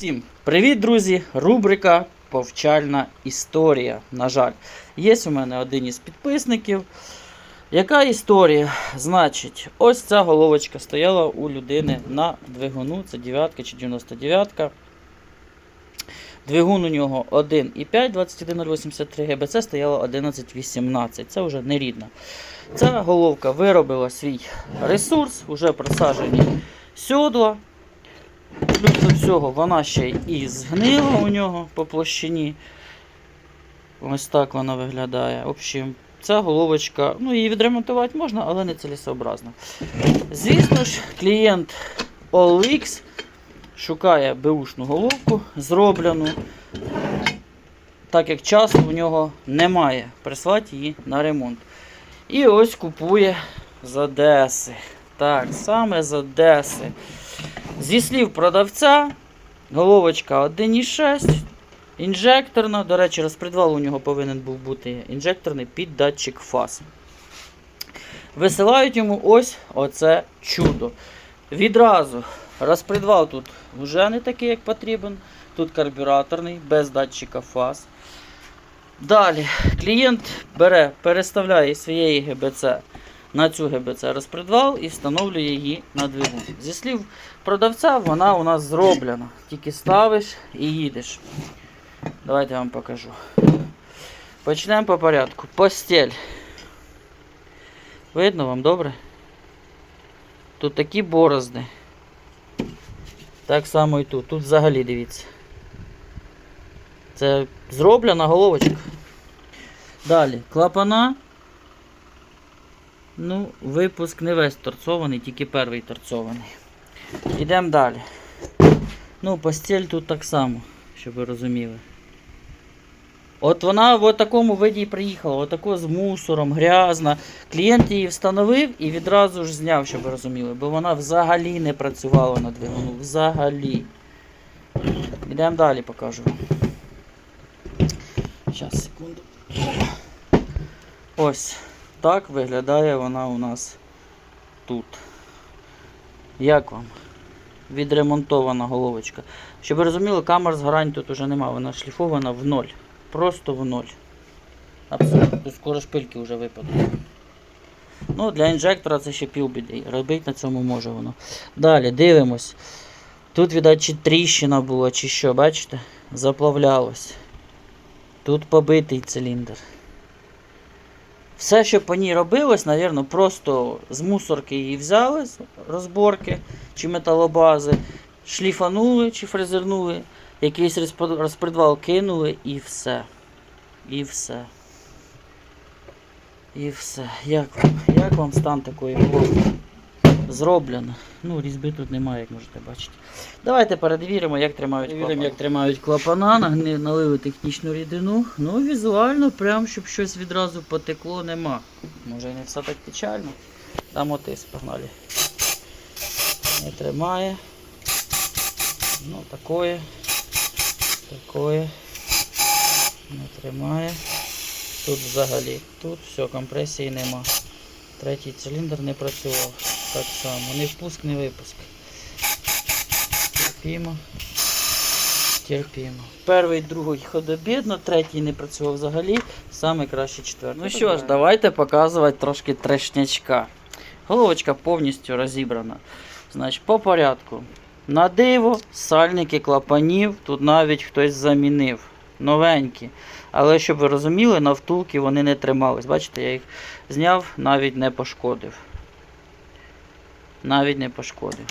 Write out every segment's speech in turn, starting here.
Всім привіт, друзі! Рубрика Повчальна історія. На жаль, є у мене один із підписників. Яка історія? Значить, ось ця головочка стояла у людини на двигуну. Це 9 чи 99. Двигун у нього 1,5 21083 ГБЦ стояло 1118. Це вже не рідна. Ця головка виробила свій ресурс, вже просаджені сьодла. Плюс до всього вона ще і згнила у нього по площині. Ось так вона виглядає. В общем, ця головочка, ну її відремонтувати можна, але не цілесообразно. Звісно ж, клієнт OLX шукає беушну головку, зроблену, так як часу в нього немає прислати її на ремонт. І ось купує з Одеси. Так, саме з Одеси. Зі слів продавця, головочка 1,6, інжекторна. До речі, розпредвал у нього повинен був бути інжекторний під датчик фаз. Висилають йому ось оце чудо. Відразу розпредвал тут вже не такий, як потрібен. Тут карбюраторний, без датчика фаз. Далі клієнт бере, переставляє своєї ГБЦ на цю ГБЦ розпредвал і встановлює її на двигун. Зі слів продавця, вона у нас зроблена. Тільки ставиш і їдеш. Давайте я вам покажу. Почнемо по порядку. Постель. Видно вам добре? Тут такі борозди. Так само і тут. Тут взагалі дивіться. Це зроблена головочка. Далі, клапана. Ну, випуск не весь торцований, тільки перший торцований. Йдемо далі. Ну, постіль тут так само, щоб ви розуміли. От вона в такому виді і приїхала, отако з мусором, грязна. Клієнт її встановив і відразу ж зняв, щоб ви розуміли, бо вона взагалі не працювала на двигуну. Взагалі. Йдемо далі, покажу. Зараз, секунду. Ось. Так виглядає вона у нас тут. Як вам? Відремонтована головочка. Щоб ви розуміли, камер згорань тут уже нема, вона шліфована в ноль. Просто в ноль. Абсолютно. Скоро шпильки вже випадуть. Ну, для інжектора це ще півбіди. Робити на цьому може воно. Далі дивимось. Тут, видать, чи тріщина була, чи що, бачите? Заплавлялось. Тут побитий циліндр. Все, що по ній робилось, напевно, просто з мусорки її взяли, з розборки чи металобази, шліфанули чи фрезернули, якийсь розпредвал кинули і все. І все. І все. Як вам? Як вам стан такої голови? Зроблено. Ну, різьби тут немає, як можете бачити. Давайте перевіримо, як тримають клапана. як тримають клапана, нагни- налили технічну рідину. Ну, візуально, прям щоб щось відразу потекло, нема. Може не все так печально. Там отис, погнали. Не тримає. Ну, такое. Такое. Не тримає. Тут взагалі. Тут все, компресії нема. Третій циліндр не працював. Так само. Не впуск, не випуск. Терпімо. Терпімо. Перший, другий ходобідно, третій не працював взагалі. Саме краще четвертий. Ну що ж, давайте показувати трошки трешнячка. Головочка повністю розібрана. Значить, по порядку. На диво, сальники клапанів, тут навіть хтось замінив. Новенькі. Але щоб ви розуміли, на втулки вони не тримались. Бачите, я їх зняв, навіть не пошкодив. Навіть не пошкодив.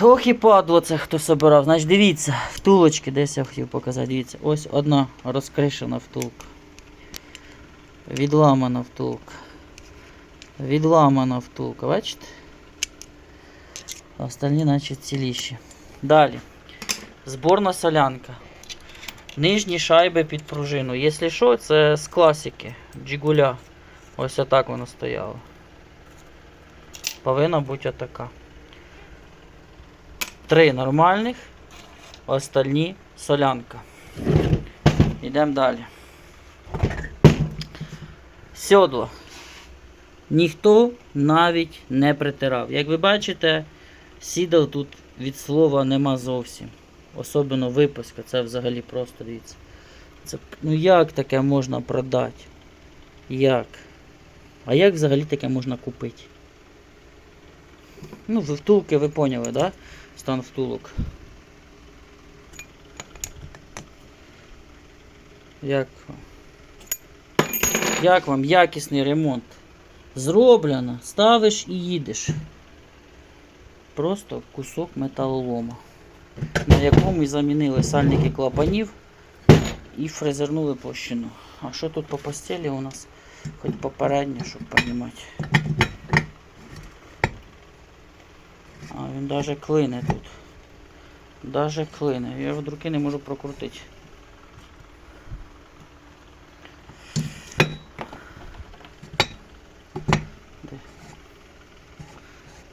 Ох і падло це хто собирав. Значить, дивіться, втулочки десь я хотів показати. Дивіться, ось одна розкришена втулка. Відламана втулка. Відламана втулка, бачите? Остальні наче ціліші. Далі. Зборна солянка. Нижні шайби під пружину. Якщо що, це з класики. Джигуля. Ось отак воно стояло. Повинна бути отака. Три нормальних, остальні солянка. Йдемо далі. Сьодло. Ніхто навіть не притирав. Як ви бачите, сідал тут від слова нема зовсім. Особливо випуска, це взагалі просто дивіться. Це, ну як таке можна продати? Як? А як взагалі таке можна купити? Ну, ви втулки ви поняли, да? Стан втулок. Як? Як вам якісний ремонт? Зроблено, ставиш і їдеш. Просто кусок металолома, на якому і замінили сальники клапанів і фрезернули площину. А що тут по постелі у нас? Хоч попереднє, щоб розуміти. А він даже клине тут. Даже клине. Я його руки не можу прокрутити.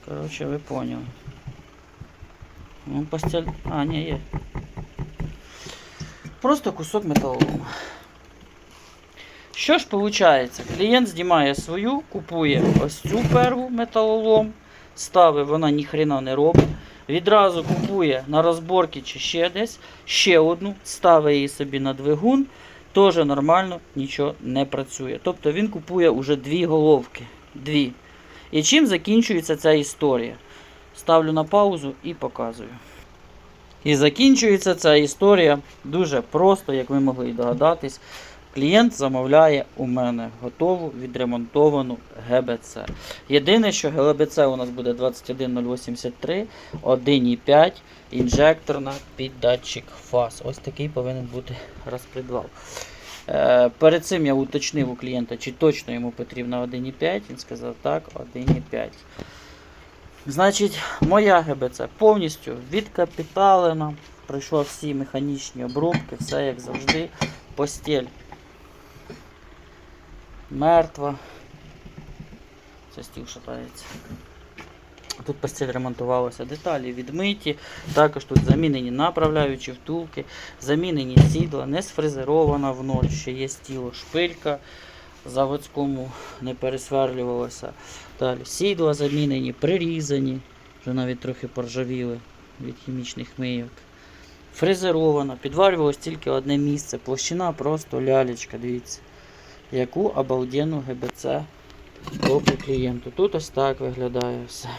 Коротше, ви поняли. Ну, постель. А, ні, є. Просто кусок металолому. Що ж виходить? Клієнт знімає свою, купує ось цю перву металолом, ставить, вона ніхрена не робить. Відразу купує на розборки чи ще десь ще одну, ставить її собі на двигун, теж нормально нічого не працює. Тобто він купує уже дві головки. Дві. І чим закінчується ця історія? Ставлю на паузу і показую. І закінчується ця історія дуже просто, як ви могли догадатись. Клієнт замовляє у мене готову відремонтовану ГБЦ. Єдине, що ГБЦ у нас буде 21083, 1,5 інжекторна під датчик фаз. Ось такий повинен бути розпредвал. Е, перед цим я уточнив у клієнта, чи точно йому потрібно 1,5. Він сказав так, 1,5. Значить, моя ГБЦ повністю відкапіталена. Пройшла всі механічні обробки, все як завжди. Постіль мертва. Це стіл шатається. Тут постіль ремонтувалася, деталі відмиті, також тут замінені направляючі втулки, замінені сідла, не сфрезерована в ноль, ще є стіло шпилька заводському не пересверлювалося. Далі сідла замінені, прирізані, вже навіть трохи поржавіли від хімічних мийок. Фрезерована, підварювалось тільки одне місце. Площина просто лялечка, дивіться. Яку обалденну ГБЦ роблю клієнту. Тут ось так виглядає все.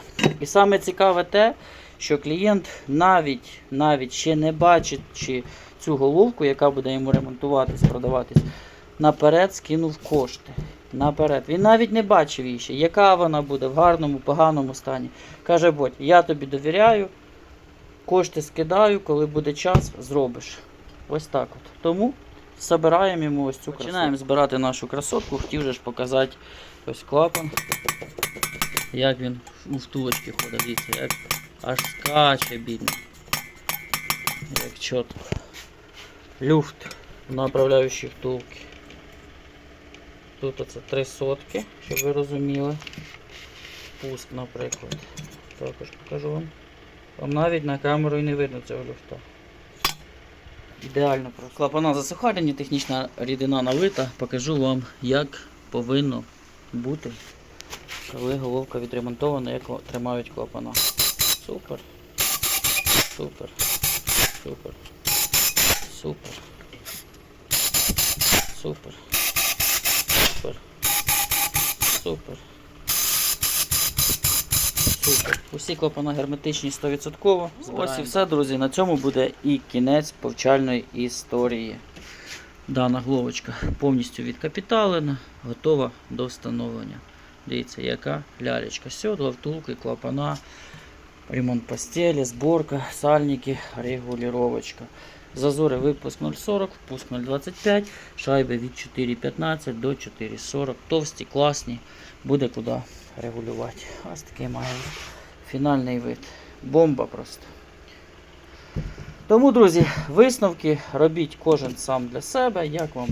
І саме цікаве те, що клієнт навіть, навіть ще не бачачи цю головку, яка буде йому ремонтуватись, продаватись, наперед скинув кошти. Наперед. Він навіть не бачив її ще, яка вона буде в гарному, поганому стані. Каже, Бодь, я тобі довіряю, кошти скидаю, коли буде час, зробиш. Ось так от. Тому збираємо йому ось цю Починаємо збирати нашу красотку. Хотів же ж показати ось клапан. Як він у втулочці ходить, дивіться, як аж скаче бідний. Як чітко. Люфт направляючі втулки. Тут оце три сотки, щоб ви розуміли. Пуск, наприклад. Також покажу вам. Вам навіть на камеру і не видно цього люфта. Ідеально просто. Клапана засухарені, технічна рідина налита. Покажу вам, як повинно бути, коли головка відремонтована, як тримають клапана. Супер. Супер. Супер. Супер. Супер. Супер. Супер. Супер. Усі клапана герметичні 100%. Ось і все, друзі. На цьому буде і кінець повчальної історії. Дана головочка повністю відкапіталена, готова до встановлення. Дивіться, яка лялечка. Сьодла, втулки, клапана, ремонт постелі, зборка, сальники, регулювачка. Зазори випуск 0,40, впуск 0,25, шайби від 4,15 до 4,40. Товсті, класні, буде куди регулювати. Ось такий має фінальний вид. Бомба просто. Тому, друзі, висновки робіть кожен сам для себе, як вам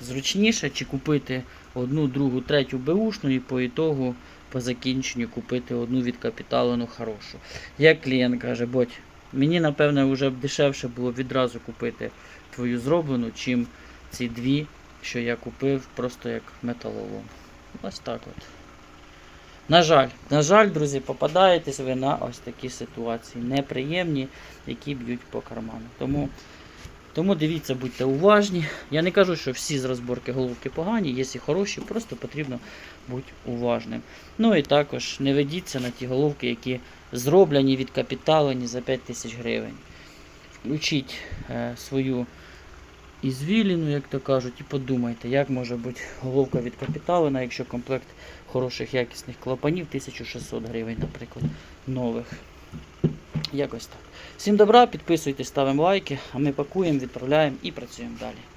зручніше, чи купити одну, другу, третю беушну і по ітогу, по закінченню купити одну відкапіталену хорошу. Як клієнт каже, бодь, мені напевне вже дешевше було відразу купити твою зроблену, чим ці дві, що я купив просто як металолом. Ось так от. На жаль, на жаль, друзі, попадаєтесь ви на ось такі ситуації. Неприємні, які б'ють по карману. Тому, тому дивіться, будьте уважні. Я не кажу, що всі з розборки головки погані, є і хороші, просто потрібно бути уважним. Ну і також не ведіться на ті головки, які зроблені, відкапіталені за 5 тисяч гривень. Включіть е, свою ізвіліну, як то кажуть, і подумайте, як може бути головка від капіталина, якщо комплект хороших якісних клапанів 1600 гривень, наприклад, нових. Якось так. Всім добра, підписуйтесь, ставимо лайки, а ми пакуємо, відправляємо і працюємо далі.